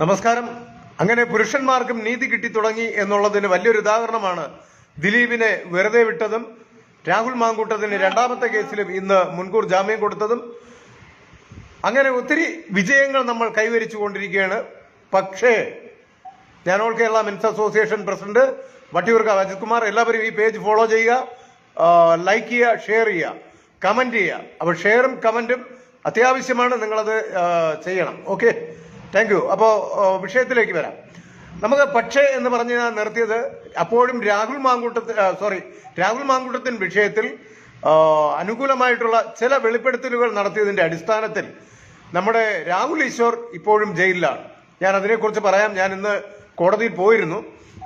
നമസ്കാരം. അങ്ങനെ പുരുഷന്മാർക്കും നീതി കിട്ടി തുടങ്ങി എന്നുള്ളതിന് വലിയൊരു ഉദാഹരണമാണ് ദിലീപിനെ വെറുതെ വിട്ടതും രാഹുൽ മാങ്കൂട്ടത്തിന് രണ്ടാമത്തെ കേസിലും ഇന്ന് മുൻകൂർ ജാമ്യം കൊടുത്തതും. അങ്ങനെ ഒത്തിരി വിജയങ്ങൾ നമ്മൾ കൈവരിച്ചു കൊണ്ടിരിക്കുകയാണ്. പക്ഷേ ഞാൻ all Kerala men's association president Vattiyoorkavu Ajith Kumar എല്ലാവരും ഈ പേജ് ഫോളോ ചെയ്യുക ലൈക്ക് ചെയ്യുക ഷെയർ ചെയ്യുക കമന്റ് ചെയ്യുക. അപ്പോൾ ഷെയറും കമന്റും അത്യാവശ്യമാണ്. നിങ്ങളത് ചെയ്യണം. ഓക്കെ? താങ്ക് യു അപ്പോൾ വിഷയത്തിലേക്ക് വരാം. നമുക്ക് പക്ഷേ എന്ന് പറഞ്ഞ് നിർത്തിയത് അപ്പോഴും രാഹുൽ മാങ്കൂട്ടത്തിൽ സോറി രാഹുൽ മാങ്കൂട്ടത്തിൻ വിഷയത്തിൽ അനുകൂലമായിട്ടുള്ള ചില വെളിപ്പെടുത്തലുകൾ നടത്തിയതിന്റെ അടിസ്ഥാനത്തിൽ നമ്മുടെ രാഹുൽ ഈശ്വർ ഇപ്പോഴും ജയിലിലാണ്. ഞാൻ അതിനെക്കുറിച്ച് പറയാം. ഞാൻ ഇന്ന് കോടതിയിൽ പോയിരുന്നു.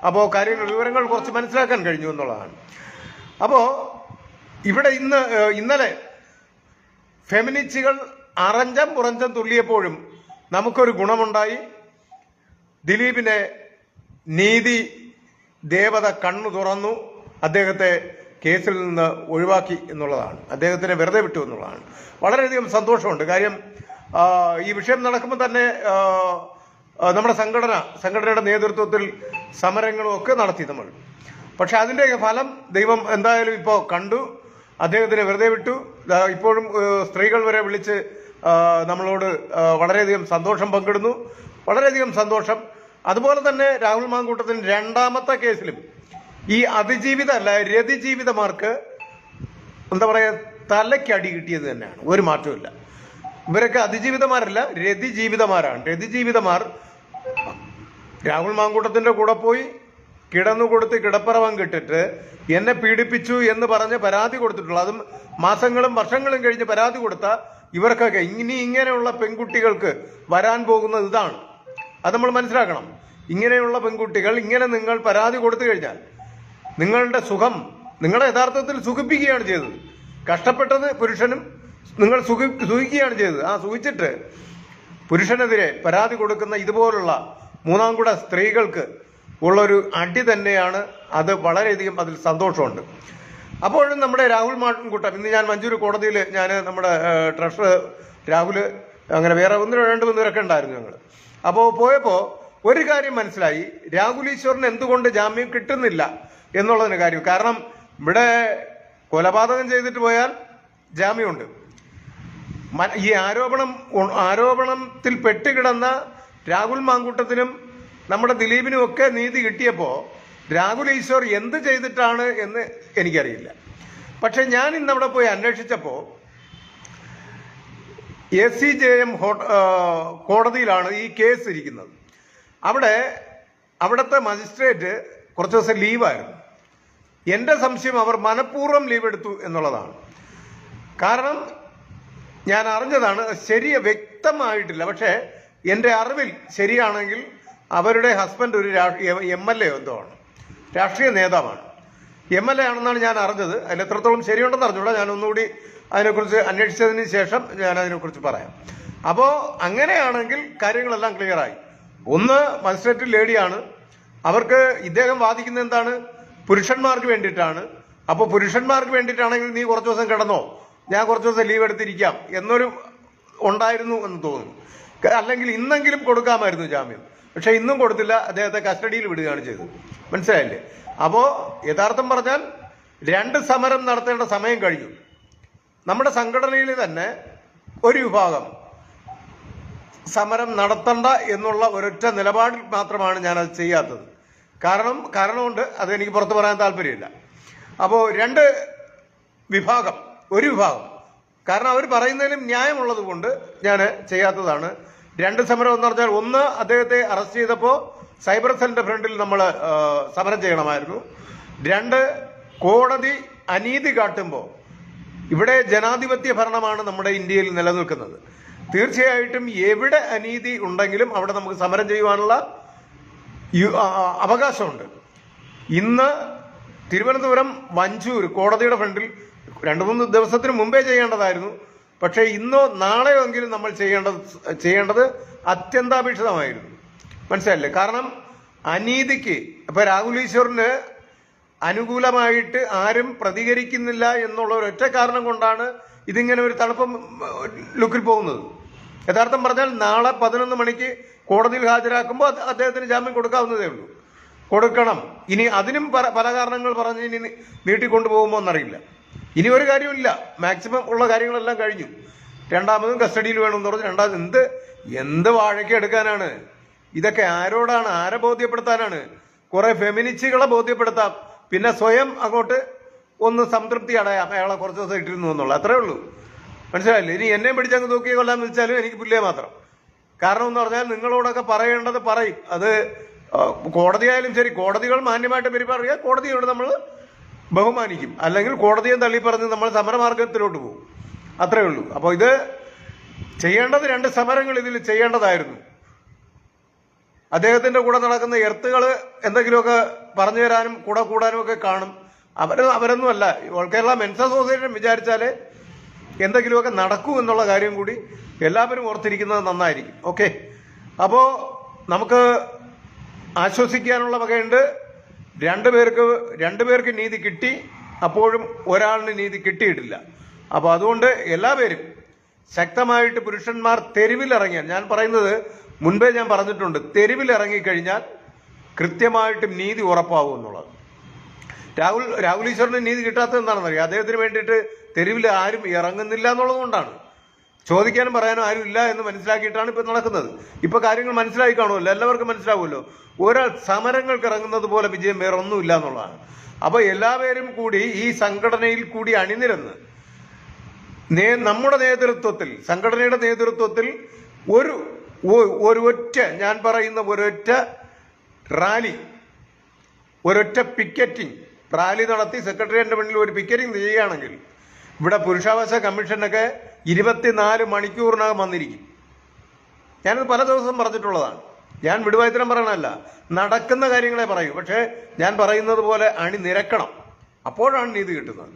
അപ്പോൾ കാര്യങ്ങൾ വിവരങ്ങൾ കുറച്ച് മനസ്സിലാക്കാൻ കഴിഞ്ഞു എന്നുള്ളതാണ്. അപ്പോൾ ഇവിടെ ഇന്ന് ഇന്നലെ ഫെമിനിസ്റ്റുകൾ അറഞ്ചം പുറഞ്ചം തുള്ളിയപ്പോഴും നമുക്കൊരു ഗുണമുണ്ടായി. ദിലീപിനെ നീതി ദേവത കണ്ണു തുറന്നു അദ്ദേഹത്തെ കേസിൽ നിന്ന് ഒഴിവാക്കി എന്നുള്ളതാണ്. അദ്ദേഹത്തിനെ വെറുതെ വിട്ടു എന്നുള്ളതാണ്. വളരെയധികം സന്തോഷമുണ്ട്. കാര്യം ഈ വിഷയം നടക്കുമ്പോൾ തന്നെ നമ്മുടെ സംഘടന സംഘടനയുടെ നേതൃത്വത്തിൽ സമരങ്ങളും ഒക്കെ നടത്തി നമ്മൾ. പക്ഷെ അതിന്റെ ഫലം ദൈവം എന്തായാലും ഇപ്പോൾ കണ്ടു. അദ്ദേഹത്തിനെ വെറുതെ വിട്ടു. ഇപ്പോഴും സ്ത്രീകൾ വരെ വിളിച്ച് നമ്മളോട് വളരെയധികം സന്തോഷം പങ്കിടുന്നു. വളരെയധികം സന്തോഷം. അതുപോലെ തന്നെ രാഹുൽ മാങ്കൂട്ടത്തിന് രണ്ടാമത്തെ കേസിലും ഈ അതിജീവിത അല്ല രതിജീവിതമാർക്ക് എന്താ പറയുക തലയ്ക്കടി കിട്ടിയത് തന്നെയാണ്. ഒരു മാറ്റവും ഇവരൊക്കെ അതിജീവിതമാരല്ല രതിജീവിതമാരാണ്. രതിജീവിതമാർ രാഹുൽ മാങ്കൂട്ടത്തിന്റെ കൂടെ പോയി കിടന്നു കൊടുത്ത് കിടപ്പറവം കിട്ടിട്ട് എന്നെ പീഡിപ്പിച്ചു എന്ന് പറഞ്ഞ് പരാതി കൊടുത്തിട്ടുള്ള അതും മാസങ്ങളും വർഷങ്ങളും കഴിഞ്ഞ് പരാതി കൊടുത്ത ഇവർക്കൊക്കെ ഇനി ഇങ്ങനെയുള്ള പെൺകുട്ടികൾക്ക് വരാൻ പോകുന്നത് ഇതാണ്. അത് നമ്മൾ മനസ്സിലാക്കണം. ഇങ്ങനെയുള്ള പെൺകുട്ടികൾ ഇങ്ങനെ നിങ്ങൾ പരാതി കൊടുത്തു കഴിഞ്ഞാൽ നിങ്ങളുടെ സുഖം നിങ്ങളെ യഥാർത്ഥത്തിൽ സുഖിപ്പിക്കുകയാണ് ചെയ്തത്. കഷ്ടപ്പെട്ടത് പുരുഷനും നിങ്ങൾ സുഖി സുഖിക്കുകയാണ് ചെയ്തത്. ആ സുഖിച്ചിട്ട് പുരുഷനെതിരെ പരാതി കൊടുക്കുന്ന ഇതുപോലുള്ള മൂന്നാം കൂടെ സ്ത്രീകൾക്ക് ഉള്ളൊരു അടി തന്നെയാണ്. അത് വളരെയധികം അതിൽ സന്തോഷമുണ്ട്. അപ്പോഴും നമ്മുടെ രാഹുൽ മാട്ടുംകൂട്ടം ഇന്ന് ഞാൻ മഞ്ചൂർ കോടതിയിൽ ഞാൻ നമ്മുടെ ട്രഷറർ രാഹുൽ അങ്ങനെ വേറെ ഒന്ന് രണ്ട് മൂന്ന് പേരൊക്കെ ഉണ്ടായിരുന്നു ഞങ്ങൾ അപ്പോൾ പോയപ്പോൾ ഒരു കാര്യം മനസ്സിലായി. രാഹുൽ ഈശ്വറിന് എന്തുകൊണ്ട് ജാമ്യം കിട്ടുന്നില്ല എന്നുള്ളതിന് കാര്യം. കാരണം ഇവിടെ കൊലപാതകം ചെയ്തിട്ട് പോയാൽ ജാമ്യമുണ്ട്. ഈ ആരോപണം ആരോപണത്തിൽ പെട്ടുകിടന്ന രാഹുൽ മാങ്കൂട്ടത്തിനും നമ്മുടെ ദിലീപിനും ഒക്കെ നീതി കിട്ടിയപ്പോ രാഹുൽ ഈശ്വർ എന്ത് ചെയ്തിട്ടാണ് എന്ന് എനിക്കറിയില്ല. പക്ഷെ ഞാൻ ഇന്ന് അവിടെ പോയി അന്വേഷിച്ചപ്പോൾ എ സി ജെ എം കോടതിയിലാണ് ഈ കേസ് ഇരിക്കുന്നത്. അവിടെ അവിടുത്തെ മജിസ്ട്രേറ്റ് കുറച്ച് ദിവസം ലീവായിരുന്നു. എന്റെ സംശയം അവർ മനഃപൂർവം ലീവ് എടുത്തു എന്നുള്ളതാണ്. കാരണം ഞാൻ അറിഞ്ഞതാണ് ശരിയ വ്യക്തമായിട്ടില്ല. പക്ഷേ എന്റെ അറിവിൽ ശരിയാണെങ്കിൽ അവരുടെ ഹസ്ബൻഡ് ഒരു എം എൽ എ എന്തോ ആണ്. രാഷ്ട്രീയ നേതാവാണ്. എം എൽ എ ആണെന്നാണ് ഞാൻ അറിഞ്ഞത്. അതിൽ എത്രത്തോളം ശരിയുണ്ടെന്ന് അറിഞ്ഞൂടാ ഞാൻ ഒന്നുകൂടി അതിനെക്കുറിച്ച് അന്വേഷിച്ചതിന് ശേഷം ഞാൻ അതിനെക്കുറിച്ച് പറയാം. അപ്പോൾ അങ്ങനെയാണെങ്കിൽ കാര്യങ്ങളെല്ലാം ക്ലിയറായി ഒന്ന് മജിസ്ട്രേറ്റ് ലേഡിയാണ്. അവർക്ക് ഇദ്ദേഹം വാദിക്കുന്നത് എന്താണ്? പുരുഷന്മാർക്ക് വേണ്ടിയിട്ടാണ്. അപ്പോൾ പുരുഷന്മാർക്ക് വേണ്ടിയിട്ടാണെങ്കിൽ നീ കുറച്ച് ദിവസം കിടന്നോ? ഞാൻ കുറച്ച് ദിവസം ലീവ് എടുത്തിരിക്കാം. എന്നൊരു ഉണ്ടായിരുന്നു എന്ന് തോന്നുന്നു. അല്ലെങ്കിൽ ഇന്നെങ്കിലും കൊടുക്കാമായിരുന്നു ജാമ്യം. പക്ഷെ ഇന്നും കൊടുത്തില്ല. അദ്ദേഹത്തെ കസ്റ്റഡിയിൽ വിടുകയാണ് ചെയ്തത്. മനസ്സിലായില്ലേ? അപ്പോൾ യഥാർത്ഥം പറഞ്ഞാൽ രണ്ട് സമരം നടത്തേണ്ട സമയം കഴിഞ്ഞു. നമ്മുടെ സംഘടനയിൽ തന്നെ ഒരു വിഭാഗം സമരം നടത്തണ്ട എന്നുള്ള ഒരൊറ്റ നിലപാടിൽ മാത്രമാണ് ഞാൻ അത് ചെയ്യാത്തത്. കാരണം കാരണമുണ്ട് അതെനിക്ക് പുറത്തു പറയാൻ താല്പര്യമില്ല. അപ്പോൾ രണ്ട് വിഭാഗം ഒരു വിഭാഗം. കാരണം അവർ പറയുന്നതിലും ന്യായമുള്ളത് കൊണ്ട് ഞാൻ ചെയ്യാത്തതാണ്. രണ്ട് സമരം എന്ന് പറഞ്ഞാൽ ഒന്ന് അദ്ദേഹത്തെ അറസ്റ്റ് ചെയ്തപ്പോൾ സൈബർ സെല്ലിന്റെ ഫ്രണ്ടിൽ നമ്മൾ സമരം ചെയ്യണമായിരുന്നു. രണ്ട് കോടതി അനീതി കാട്ടുമ്പോൾ ഇവിടെ ജനാധിപത്യ ഭരണമാണ് നമ്മുടെ ഇന്ത്യയിൽ നിലനിൽക്കുന്നത്. തീർച്ചയായിട്ടും എവിടെ അനീതി ഉണ്ടെങ്കിലും അവിടെ നമുക്ക് സമരം ചെയ്യുവാനുള്ള അവകാശമുണ്ട്. ഇന്ന് തിരുവനന്തപുരം വഞ്ചൂർ കോടതിയുടെ ഫ്രണ്ടിൽ രണ്ട് മൂന്ന് ദിവസത്തിന് മുമ്പേ ചെയ്യേണ്ടതായിരുന്നു. പക്ഷേ ഇന്നോ നാളെയോ എങ്കിലും നമ്മൾ ചെയ്യേണ്ടത് ചെയ്യേണ്ടത് അത്യന്താപേക്ഷിതമായിരുന്നു. മനസ്സിലല്ലേ കാരണം അനീതിക്ക് ഇപ്പൊ രാഹുൽ ഈശ്വറിന് അനുകൂലമായിട്ട് ആരും പ്രതികരിക്കുന്നില്ല എന്നുള്ള ഒരൊറ്റ കാരണം കൊണ്ടാണ് ഇതിങ്ങനെ ഒരു തണുപ്പം ലുക്കിൽ പോകുന്നത്. യഥാർത്ഥം പറഞ്ഞാൽ നാളെ പതിനൊന്ന് മണിക്ക് കോടതിയിൽ ഹാജരാക്കുമ്പോൾ അദ്ദേഹത്തിന് ജാമ്യം കൊടുക്കാവുന്നതേ ഉള്ളൂ. കൊടുക്കണം. ഇനി അതിനും പല കാരണങ്ങൾ പറഞ്ഞ് ഇനി നീട്ടിക്കൊണ്ടുപോകുമോ എന്നറിയില്ല. ഇനി ഒരു കാര്യമില്ല മാക്സിമം ഉള്ള കാര്യങ്ങളെല്ലാം കഴിഞ്ഞു. രണ്ടാമതും കസ്റ്റഡിയിൽ വേണമെന്ന് പറഞ്ഞു. രണ്ടാമത് എന്ത്? എന്ത് വാഴയ്ക്ക് എടുക്കാനാണ്? ഇതൊക്കെ ആരോടാണ്? ആരെ ബോധ്യപ്പെടുത്താനാണ്? കുറെ ഫെമിനിസ്റ്റുകളെ ബോധ്യപ്പെടുത്താം. പിന്നെ സ്വയം അങ്ങോട്ട് ഒന്ന് സംതൃപ്തി അടയാം. അയാളെ കുറച്ച് ദിവസം ഇട്ടിരുന്നു എന്നുള്ളു. അത്രേ ഉള്ളൂ. മനസ്സിലായില്ലേ? ഇനി എന്നെ പിടിച്ചങ്ങ് തൂക്കി കൊല്ലാന്ന് വെച്ചാലും എനിക്ക് പുല്ലേ മാത്രം. കാരണം എന്ന് പറഞ്ഞാൽ നിങ്ങളോടൊക്കെ പറയേണ്ടത് പറയും. അത് കോടതിയായാലും ശരി. കോടതികൾ മാന്യമായിട്ട് പെരുമാറിയാൽ കോടതിയോട് നമ്മൾ ബഹുമാനിക്കും. അല്ലെങ്കിൽ കോടതിയെ തള്ളി പറഞ്ഞ് നമ്മൾ സമരമാർഗത്തിലോട്ട് പോകും. അത്രേ ഉള്ളൂ. അപ്പോൾ ഇത് ചെയ്യേണ്ടത് രണ്ട് സമരങ്ങൾ ഇതിൽ ചെയ്യേണ്ടതായിരുന്നു. അദ്ദേഹത്തിന്റെ കൂടെ നടക്കുന്ന എർത്തുകൾ എന്തെങ്കിലുമൊക്കെ പറഞ്ഞു തരാനും കൂടെ കൂടാനും ഒക്കെ കാണും. അവർ അവരൊന്നുമല്ല ഓൾ കേരള മെൻസ് അസോസിയേഷൻ വിചാരിച്ചാൽ എന്തെങ്കിലുമൊക്കെ നടക്കൂ എന്നുള്ള കാര്യം കൂടി എല്ലാവരും ഓർത്തിരിക്കുന്നത് നന്നായിരിക്കും. ഓക്കെ. അപ്പോൾ നമുക്ക് ആശ്വസിക്കാനുള്ള വകയുണ്ട്. രണ്ടുപേർക്ക് രണ്ടുപേർക്ക് നീതി കിട്ടി അപ്പോഴും ഒരാളിന് നീതി കിട്ടിയിട്ടില്ല. അപ്പോൾ അതുകൊണ്ട് എല്ലാ എല്ലാവരും ശക്തമായിട്ട് പുരുഷന്മാർ തെരുവിലിറങ്ങിയാൽ ഞാൻ പറയുന്നത് മുൻപേ ഞാൻ പറഞ്ഞിട്ടുണ്ട് തെരുവിലിറങ്ങിക്കഴിഞ്ഞാൽ കൃത്യമായിട്ടും നീതി ഉറപ്പാവും എന്നുള്ളത്. രാഹുൽ രാഹുൽ ഈശ്വറിന് നീതി കിട്ടാത്തത് എന്താണെന്നറിയാം അദ്ദേഹത്തിന് വേണ്ടിയിട്ട് തെരുവിൽ ആരും ഇറങ്ങുന്നില്ല എന്നുള്ളത് കൊണ്ടാണ്. ചോദിക്കാനും പറയാനും ആരും ഇല്ല എന്ന് മനസ്സിലാക്കിയിട്ടാണ് ഇപ്പൊ നടക്കുന്നത്. ഇപ്പൊ കാര്യങ്ങൾ മനസ്സിലായി കാണുമല്ലോ. എല്ലാവർക്കും മനസ്സിലാവുമല്ലോ. ഒരാൾ സമരങ്ങൾക്ക് ഇറങ്ങുന്നത് പോലെ വിജയം വേറെ ഒന്നുമില്ല എന്നുള്ളതാണ്. അപ്പൊ എല്ലാവരും കൂടി ഈ സംഘടനയിൽ കൂടി അണിനിരന്ന് നേ- നമ്മുടെ നേതൃത്വത്തിൽ സംഘടനയുടെ നേതൃത്വത്തിൽ ഒരു ഒരു ഒറ്റ ഞാൻ പറയുന്ന ഒരൊറ്റ റാലി ഒരൊറ്റ പിക്കറ്റിംഗ് റാലി നടത്തി സെക്രട്ടേറിയറ്റിന്റെ മുന്നിൽ ഒരു പിക്കറ്റിംഗ് ചെയ്യുകയാണെങ്കിൽ ഇവിടെ പുരുഷാവകാശ കമ്മീഷനൊക്കെ ഇരുപത്തിനാല് മണിക്കൂറിനകം വന്നിരിക്കും. ഞാനത് പല ദിവസം പറഞ്ഞിട്ടുള്ളതാണ്. ഞാൻ വിടുവായുത്തരം പറയണമല്ല നടക്കുന്ന കാര്യങ്ങളെ പറയൂ. പക്ഷേ ഞാൻ പറയുന്നത് പോലെ അണി നിരക്കണം അപ്പോഴാണ് നീതി കിട്ടുന്നത്.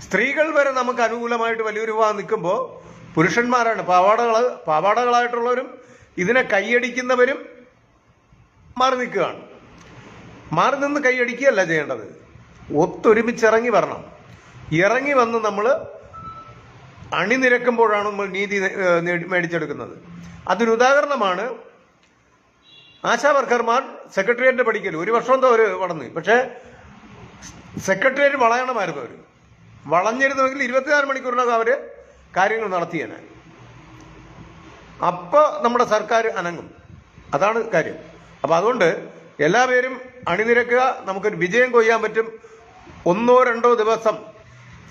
സ്ത്രീകൾ വരെ നമുക്ക് അനുകൂലമായിട്ട് വലിയൊരു വിവാഹം നിൽക്കുമ്പോൾ പുരുഷന്മാരാണ്. പാവാടകൾ പാവാടകളായിട്ടുള്ളവരും ഇതിനെ കൈയടിക്കുന്നവരും മാറി നിൽക്കുകയാണ്. മാറി നിന്ന് കൈയടിക്കുകയല്ല ചെയ്യേണ്ടത്. ഒത്തൊരുമിച്ച് ഇറങ്ങി വരണം. ഇറങ്ങി വന്ന് നമ്മൾ അണിനിരക്കുമ്പോഴാണ് നമ്മൾ നീതി മേടിച്ചെടുക്കുന്നത്. അതിന് ഉദാഹരണമാണ്. ആശാ വർക്കർമാർ സെക്രട്ടേറിയറ്റിന്റെ പഠിക്കൽ ഒരു വർഷം എന്തോ അവർ വളർന്നു. പക്ഷേ സെക്രട്ടേറിയറ്റ് വളയണമായിരുന്നു അവർ വളഞ്ഞിരുന്നുവെങ്കിൽ ഇരുപത്തിനാല് മണിക്കൂറിനകം അവർ കാര്യങ്ങൾ നടത്തിയേനെ. അപ്പോൾ നമ്മുടെ സർക്കാർ അനങ്ങും. അതാണ് കാര്യം. അപ്പോൾ അതുകൊണ്ട് എല്ലാവരും അണിനിരക്കുക നമുക്കൊരു വിജയം കൊയ്യാൻ പറ്റും. ഒന്നോ രണ്ടോ ദിവസം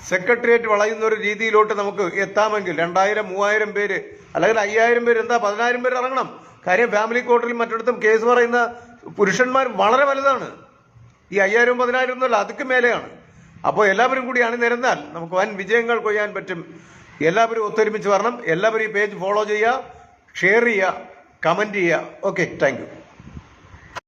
സെക്രട്ടേറിയറ്റ് വളയുന്ന ഒരു രീതിയിലോട്ട് നമുക്ക് എത്താമെങ്കിൽ രണ്ടായിരം മൂവായിരം പേര് അല്ലെങ്കിൽ അയ്യായിരം പേര് എന്താ പതിനായിരം പേര് ഇറങ്ങണം. കാര്യം ഫാമിലി കോർട്ടറിൽ മറ്റിടത്തും കേസ് പറയുന്ന പുരുഷന്മാർ വളരെ വലുതാണ്. ഈ അയ്യായിരം പതിനായിരം ഒന്നുമല്ല അതിക്ക് മേലെയാണ്. അപ്പോൾ എല്ലാവരും കൂടി അണിനിരന്നാൽ നമുക്ക് വൻ വിജയങ്ങൾ കൊയ്യാൻ പറ്റും. എല്ലാവരും ഒത്തൊരുമിച്ച് വരണം. എല്ലാവരും ഈ പേജ് ഫോളോ ചെയ്യുക ഷെയർ ചെയ്യുക കമന്റ് ചെയ്യുക. Okay thank